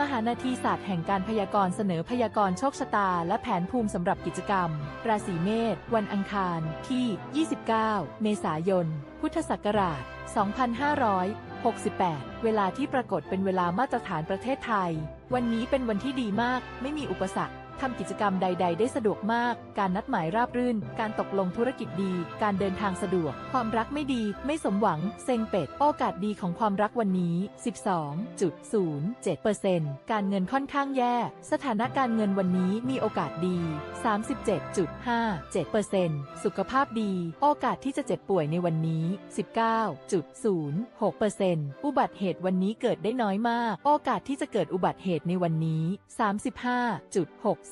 มหานาทีศาสตร์แห่งการพยากรณ์เสนอพยากรณ์โชคชะตา และแผนภูมิสำหรับกิจกรรม ราศีเมษวันอังคารที่ 29 เมษายน พุทธศักราช 2568 เวลาที่ปรากฏเป็นเวลามาตรฐานประเทศไทย วันนี้เป็นวันที่ดีมาก ไม่มีอุปสรรค ทำกิจกรรมใด ๆ ได้สะดวกมาก การนัดหมายราบรื่น การตกลงธุรกิจดี การเดินทางสะดวก ความรักไม่ดี ไม่สมหวัง เซ็งเป็ด โอกาสดีของความรักวันนี้ 12.07%การเงินค่อนข้างแย่ สถานะการเงินวันนี้มีโอกาสดี 37.57%สุขภาพดี โอกาสที่จะเจ็บป่วยในวันนี้ 19.06%อุบัติเหตุวันนี้เกิดได้น้อยมาก โอกาสที่จะเกิดอุบัติเหตุในวันนี้ 35.6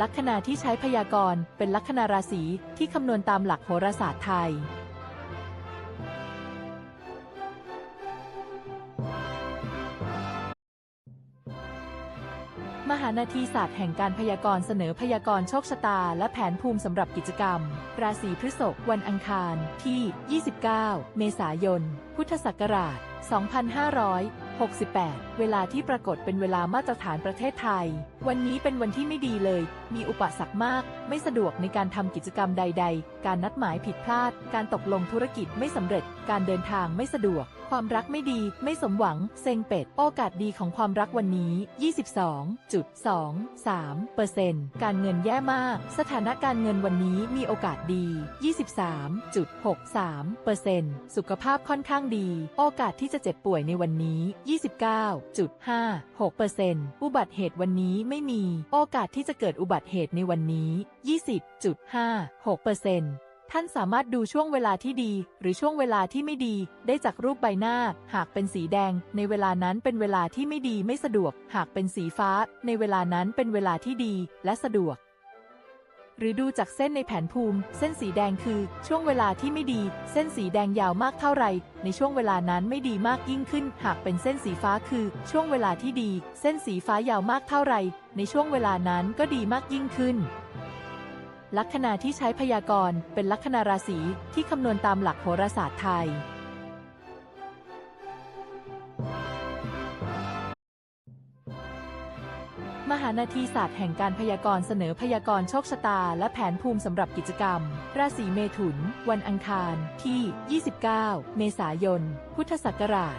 ลัคนาที่ใช้พยากรณ์เป็นลัคนาราศีที่คำนวณตามหลักโหราศาสตร์ไทย มหานาทีศาสตร์แห่งการพยากรณ์เสนอพยากรณ์โชคชะตา และแผนภูมิสำหรับกิจกรรม ราศีพฤษภวันอังคารที่ 29 เมษายน พุทธศักราช 2568 เวลาที่ปรากฏเป็นเวลามาตรฐานประเทศไทย วันนี้เป็นวันที่ไม่ดีเลย มีอุปสรรคมาก ไม่สะดวกในการทำกิจกรรมใด ๆ การนัดหมายผิดพลาด การตกลงธุรกิจไม่สำเร็จ การเดินทางไม่สะดวก ความรักไม่ดี ไม่สมหวัง เซ็งเป็ด โอกาสดีของความรักวันนี้ 22.23%การเงินแย่มาก สถานะการเงินวันนี้มีโอกาสดี 23.63%สุขภาพค่อนข้างดี โอกาสที่จะเจ็บป่วยในวันนี้ 29.56%อุบัติเหตุวันนี้ไม่มี โอกาสที่จะเกิดอุบัติเหตุในวันนี้ 20.56%ท่านสามารถดูช่วงเวลาที่ดี หรือช่วงเวลาที่ไม่ดี ได้จากรูปใบหน้า หากเป็นสีแดง ในเวลานั้นเป็นเวลาที่ไม่ดีไม่สะดวก หากเป็นสีฟ้า ในเวลานั้นเป็นเวลาที่ดีและสะดวกหรือดูจากเส้นในแผนภูมิ เส้นสีแดงคือ ช่วงเวลาที่ไม่ดี เส้นสีแดงยาวมากเท่าไร ในช่วงเวลานั้นไม่ดีมากยิ่งขึ้น หากเป็นเส้นสีฟ้าคือ ช่วงเวลาที่ดี เส้นสีฟ้ายาวมากเท่าไร ในช่วงเวลานั้นก็ดีมากยิ่งขึ้น ลัคนาที่ใช้พยากรณ์เป็นลัคนาราศีที่คำนวณตามหลักโหราศาสตร์ไทย มหานาทีศาสตร์แห่งการพยากรณ์เสนอพยากรณ์โชคชะตา และแผนภูมิสำหรับกิจกรรม ราศีเมถุน วันอังคารที่ 29 เมษายน พุทธศักราช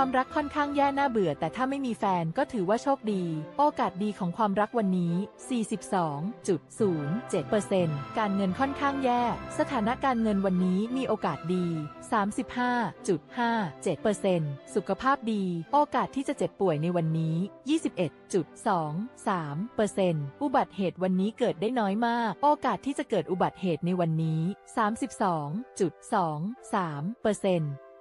ความรักค่อนข้างแย่น่าเบื่อ แต่ถ้าไม่มีแฟนก็ถือว่าโชคดี โอกาสดีของความรักวันนี้ 42.07%การเงินค่อนข้างแย่ สถานะการเงินวันนี้มีโอกาสดี 35.57%สุขภาพดี โอกาสที่จะเจ็บป่วยในวันนี้ 21.23%อุบัติเหตุวันนี้เกิดได้น้อยมาก โอกาสที่จะเกิดอุบัติเหตุในวันนี้ 32.23%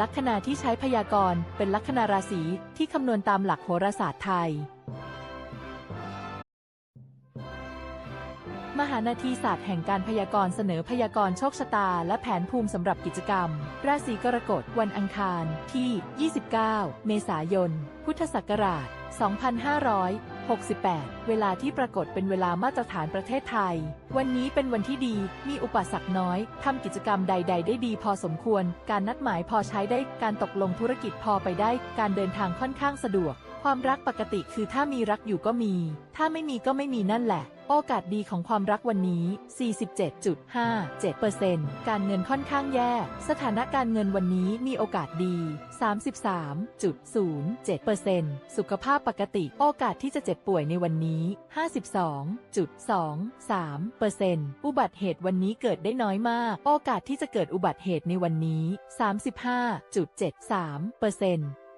ลัคนาที่ใช้พยากรณ์เป็นลัคนาราศีที่คำนวณตามหลักโหราศาสตร์ไทย มหานาทีศาสตร์แห่งการพยากรณ์เสนอพยากรณ์โชคชะตา และแผนภูมิสำหรับกิจกรรม ราศีกรกฎวันอังคารที่ 29 เมษายน พุทธศักราช 68 เวลาที่ปรากฏเป็นเวลามาตรฐานประเทศไทย วันนี้เป็นวันที่ดี มีอุปสรรคน้อย ทำกิจกรรมใด ๆ ได้ดีพอสมควร การนัดหมายพอใช้ได้ การตกลงธุรกิจพอไปได้ การเดินทางค่อนข้างสะดวก ความรักปกติคือถ้ามีรักอยู่ก็มี ถ้าไม่มีก็ไม่มีนั่นแหละ โอกาสดีของความรักวันนี้ 47.57%การเงินค่อนข้างแย่ สถานะการเงินวันนี้มีโอกาสดี 33.07%สุขภาพปกติ โอกาสที่จะเจ็บป่วยในวันนี้ 52.23%อุบัติเหตุวันนี้เกิดได้น้อยมาก โอกาสที่จะเกิดอุบัติเหตุในวันนี้ 35.73%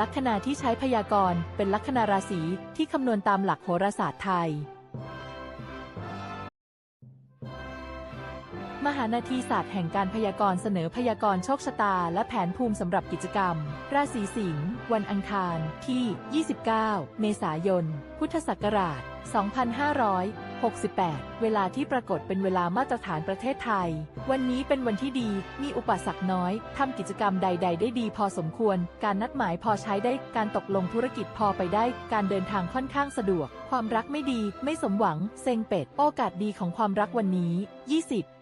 ลัคนาที่ใช้พยากรณ์เป็นลัคนาราศีที่คำนวณตามหลักโหราศาสตร์ไทย มหานาทีศาสตร์แห่งการพยากรณ์เสนอพยากรณ์โชคชะตา และแผนภูมิสำหรับกิจกรรม ราศีสิงห์วันอังคารที่ 29 เมษายน พุทธศักราช 68 เวลาที่ปรากฏเป็นเวลามาตรฐานประเทศไทย วันนี้เป็นวันที่ดี มีอุปสรรคน้อย ทำกิจกรรมใด ๆ ได้ดีพอสมควร การนัดหมายพอใช้ได้ การตกลงธุรกิจพอไปได้ การเดินทางค่อนข้างสะดวก ความรักไม่ดี ไม่สมหวัง เซ็งเป็ด โอกาสดีของความรักวันนี้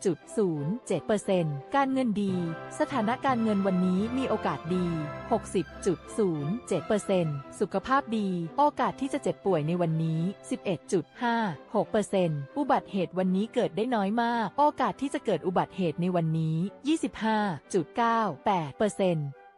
60.07%การเงินดี สถานะการเงินวันนี้มีโอกาสดี 60.07%สุขภาพดี โอกาสที่จะเจ็บป่วยในวันนี้ 11.56%อุบัติเหตุวันนี้เกิดได้น้อยมาก โอกาสที่จะเกิดอุบัติเหตุในวันนี้ 25.98%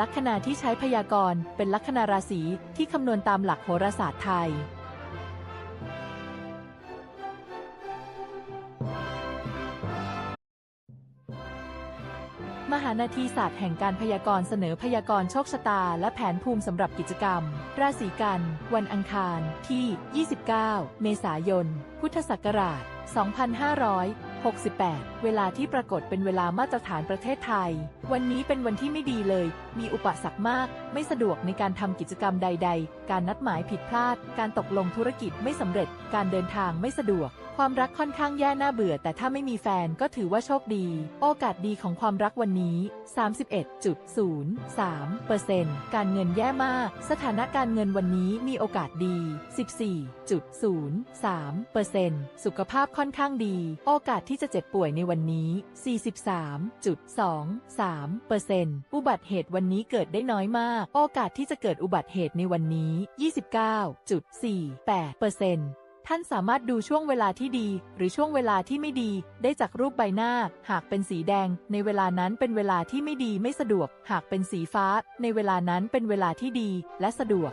ลัคนาที่ใช้พยากรณ์เป็นลัคนาราศีที่คำนวณตามหลักโหราศาสตร์ไทย มหานาทีศาสตร์แห่งการพยากรณ์เสนอพยากรณ์โชคชะตา และแผนภูมิสำหรับกิจกรรม ราศีกัน วันอังคารที่ 29 เมษายน พุทธศักราช 2568 เวลาที่ปรากฏเป็นเวลามาตรฐานประเทศไทย วันนี้เป็นวันที่ไม่ดีเลย มีอุปสรรคมาก ไม่สะดวกในการทำกิจกรรมใด ๆ การนัดหมายผิดพลาด การตกลงธุรกิจไม่สำเร็จ การเดินทางไม่สะดวก ความรักค่อนข้างแย่น่าเบื่อ แต่ถ้าไม่มีแฟนก็ถือว่าโชคดี โอกาสดีของความรักวันนี้ 31.03%การเงินแย่มาก สถานะการเงินวันนี้มีโอกาสดี 14.03%สุขภาพค่อนข้างดี โอกาสที่จะเจ็บป่วยในวันนี้ 43.23%อุบัติเหตุวันนี้เกิดได้น้อยมาก โอกาสที่จะเกิดอุบัติเหตุในวันนี้ 29.48%ท่านสามารถดูช่วงเวลาที่ดี หรือช่วงเวลาที่ไม่ดี ได้จากรูปใบหน้า หากเป็นสีแดง ในเวลานั้นเป็นเวลาที่ไม่ดีไม่สะดวก หากเป็นสีฟ้า ในเวลานั้นเป็นเวลาที่ดี และสะดวก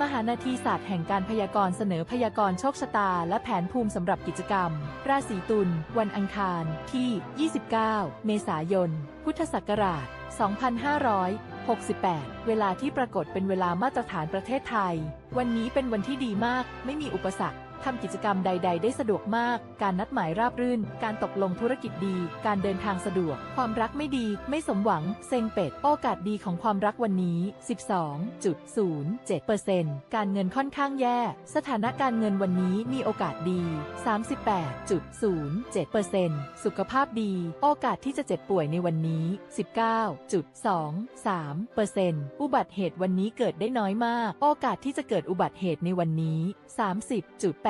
มหานาทีศาสตร์แห่งการพยากรณ์เสนอพยากรณ์โชคชะตา และแผนภูมิสำหรับกิจกรรม ราศีตุล วันอังคาร ที่ 29 เมษายน พุทธศักราช 2568 เวลาที่ปรากฏเป็นเวลามาตรฐานประเทศไทย วันนี้เป็นวันที่ดีมาก ไม่มีอุปสรรค ทำกิจกรรมใด ๆ ได้สะดวกมาก การนัดหมายราบรื่น การตกลงธุรกิจดี การเดินทางสะดวก ความรักไม่ดี ไม่สมหวัง เซ็งเป็ด โอกาสดีของความรักวันนี้ 12.07%การเงินค่อนข้างแย่ สถานะการเงินวันนี้มีโอกาสดี 38.07%สุขภาพดี โอกาสที่จะเจ็บป่วยในวันนี้ 19.23%อุบัติเหตุวันนี้เกิดได้น้อยมาก โอกาสที่จะเกิดอุบัติเหตุในวันนี้ 30.8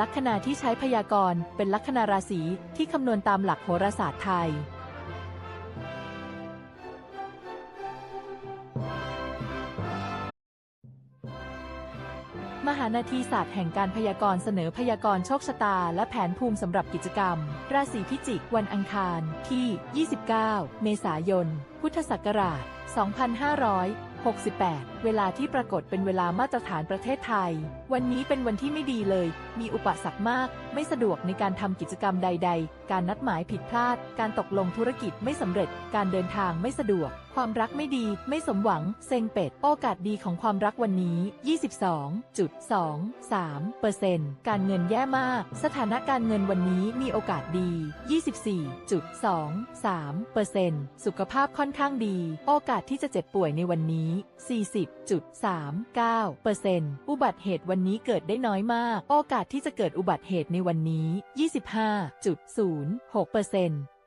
ลัคนาที่ใช้พยากรณ์เป็นลัคนาราศีที่คำนวณตามหลักโหราศาสตร์ไทย มหานาทีศาสตร์แห่งการพยากรณ์เสนอพยากรณ์โชคชะตา และแผนภูมิสำหรับกิจกรรม ราศีพิจิกวันอังคารที่ 29 เมษายน พุทธศักราช 68 เวลาที่ปรากฏเป็นเวลามาตรฐานประเทศไทย วันนี้เป็นวันที่ไม่ดีเลย มีอุปสรรคมาก ไม่สะดวกในการทำกิจกรรมใด ๆ การนัดหมายผิดพลาด การตกลงธุรกิจไม่สำเร็จ การเดินทางไม่สะดวก ความรักไม่ดี ไม่สมหวัง เซ็งเป็ด โอกาสดีของความรักวันนี้ 22.23เปอร์เซ็นต์การเงินแย่มาก สถานะการเงินวันนี้มีโอกาสดี 24.23เปอร์เซ็นต์สุขภาพค่อนข้างดี โอกาสที่จะเจ็บป่วยในวันนี้ 40.39เปอร์เซ็นต์อุบัติเหตุวันนี้เกิดได้น้อยมาก โอกาสที่จะเกิดอุบัติเหตุในวันนี้ 25.06เปอร์เซ็นต์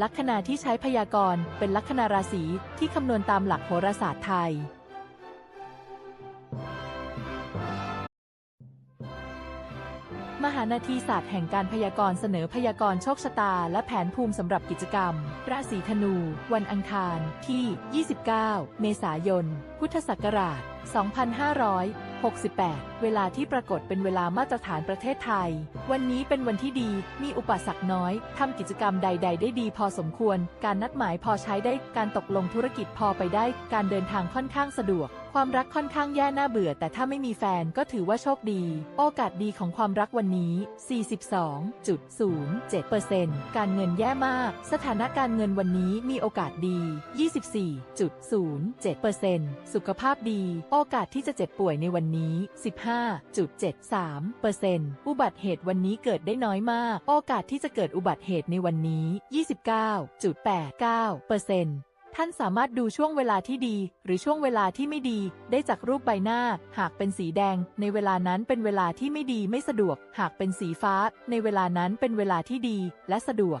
ลัคนาที่ใช้พยากรณ์เป็นลัคนาราศีที่คำนวณตามหลักโหราศาสตร์ไทย มหานาทีศาสตร์แห่งการพยากรณ์เสนอพยากรณ์โชคชะตา และแผนภูมิสำหรับกิจกรรม ราศีธนู วันอังคารที่ 29 เมษายน พุทธศักราช 2568 เวลาที่ปรากฏเป็นเวลามาตรฐานประเทศไทย วันนี้เป็นวันที่ดี มีอุปสรรคน้อย ทำกิจกรรมใด ๆ ได้ดีพอสมควร การนัดหมายพอใช้ได้ การตกลงธุรกิจพอไปได้ การเดินทางค่อนข้างสะดวก ความรักค่อนข้างแย่น่าเบื่อ แต่ถ้าไม่มีแฟนก็ถือว่าโชคดี โอกาสดีของความรักวันนี้ 42.07%การเงินแย่มาก สถานะการเงินวันนี้มีโอกาสดี 24.07%สุขภาพดี โอกาสที่จะเจ็บป่วยในวันนี้ 15 5.73%อุบัติเหตุวันนี้เกิดได้น้อยมาก โอกาสที่จะเกิดอุบัติเหตุในวันนี้ 29.89%ท่านสามารถดูช่วงเวลาที่ดี หรือช่วงเวลาที่ไม่ดี ได้จากรูปใบหน้า หากเป็นสีแดง ในเวลานั้นเป็นเวลาที่ไม่ดีไม่สะดวก หากเป็นสีฟ้า ในเวลานั้นเป็นเวลาที่ดี และสะดวก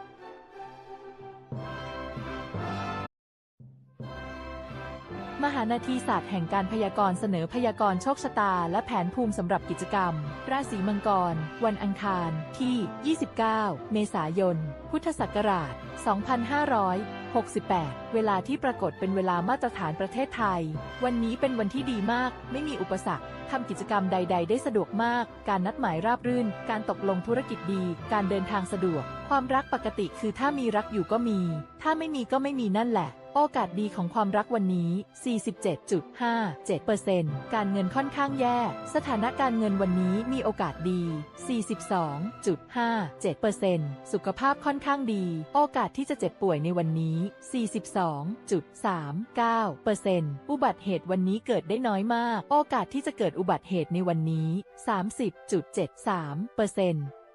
มหานาทีศาสตร์แห่งการพยากรณ์เสนอพยากรณ์โชคชะตา และแผนภูมิสำหรับกิจกรรม ราศีมังกร วันอังคารที่ 29 เมษายน พุทธศักราช 2568 เวลาที่ปรากฏเป็นเวลามาตรฐานประเทศไทย วันนี้เป็นวันที่ดีมาก ไม่มีอุปสรรคทำกิจกรรมใด ๆ ได้สะดวกมาก การนัดหมายราบรื่น การตกลงธุรกิจดี การเดินทางสะดวก ความรักปกติคือถ้ามีรักอยู่ก็มี ถ้าไม่มีก็ไม่มีนั่นแหละ โอกาสดีของความรักวันนี้ 47.57%การเงินค่อนข้างแย่ สถานะการเงินวันนี้มีโอกาสดี 42.57%สุขภาพค่อนข้างดี โอกาสที่จะเจ็บป่วยในวันนี้ 42.39%อุบัติเหตุวันนี้เกิดได้น้อยมาก โอกาสที่จะเกิดอุบัติเหตุในวันนี้ 30.73%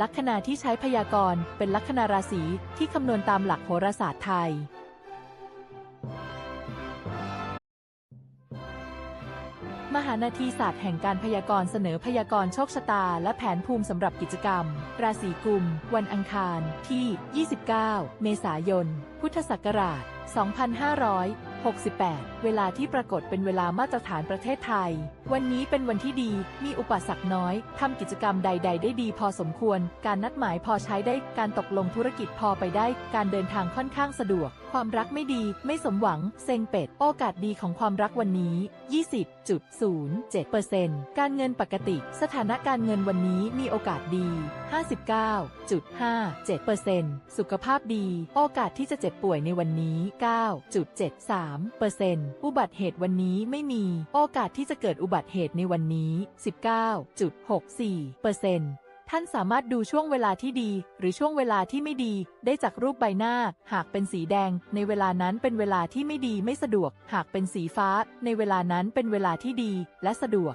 ลัคนาที่ใช้พยากรณ์เป็นลัคนาราศีที่คำนวณตามหลักโหราศาสตร์ไทย มหานาทีศาสตร์แห่งการพยากรณ์เสนอพยากรณ์โชคชะตา และแผนภูมิสำหรับกิจกรรม ราศีกุม วันอังคารที่ 29 เมษายน พุทธศักราช 68 เวลาที่ปรากฏเป็นเวลามาตรฐานประเทศไทย วันนี้เป็นวันที่ดี มีอุปสรรคน้อย ทำกิจกรรมใด ๆ ได้ดีพอสมควร การนัดหมายพอใช้ได้ การตกลงธุรกิจพอไปได้ การเดินทางค่อนข้างสะดวก ความรักไม่ดี ไม่สมหวัง เซ็งเป็ด โอกาสดีของความรักวันนี้ 20.07%การเงินปกติ สถานะการเงินวันนี้มีโอกาสดี 59.57%สุขภาพดี โอกาสที่จะเจ็บป่วยในวันนี้ 9.73%อุบัติเหตุวันนี้ไม่มีโอกาสที่จะเกิดอุบัติเหตุในวันนี้ 19.64เปอร์เซ็นต์ท่านสามารถดูช่วงเวลาที่ดี หรือช่วงเวลาที่ไม่ดี ได้จากรูปใบหน้า หากเป็นสีแดง ในเวลานั้นเป็นเวลาที่ไม่ดีไม่สะดวก หากเป็นสีฟ้า ในเวลานั้นเป็นเวลาที่ดี และสะดวก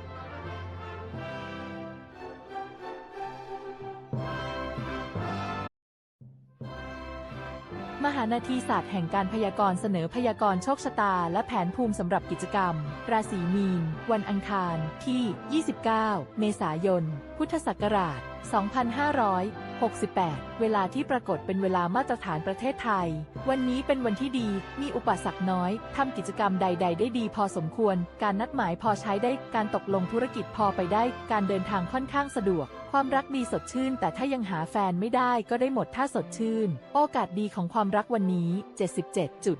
านาทีศาสตร์แห่งการพยากรณ์เสนอพยากรณ์โชคชะตา และแผนภูมิสำหรับกิจกรรม ราศีมีน วันอังคาร ที่ 29 เมษายน พุทธศักราช 2568 เวลาที่ปรากฏเป็นเวลามาตรฐานประเทศไทย วันนี้เป็นวันที่ดี มีอุปสรรคน้อย ทำกิจกรรมใด ๆ ได้ดีพอสมควร การนัดหมายพอใช้ได้ การตกลงธุรกิจพอไปได้ การเดินทางค่อนข้างสะดวก ความรักดีสดชื่น แต่ถ้ายังหาแฟนไม่ได้ก็ได้หมดถ้าสดชื่น โอกาสดีของความรักวันนี้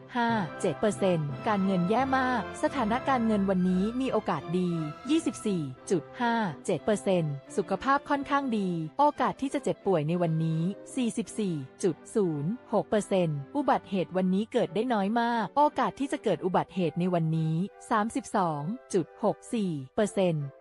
77.57%การเงินแย่มาก สถานะการเงินวันนี้มีโอกาสดี 24.57%สุขภาพค่อนข้างดี โอกาสที่จะเจ็บป่วยในวันนี้ 44.06%อุบัติเหตุวันนี้เกิดได้น้อยมาก โอกาสที่จะเกิดอุบัติเหตุในวันนี้ 32.64%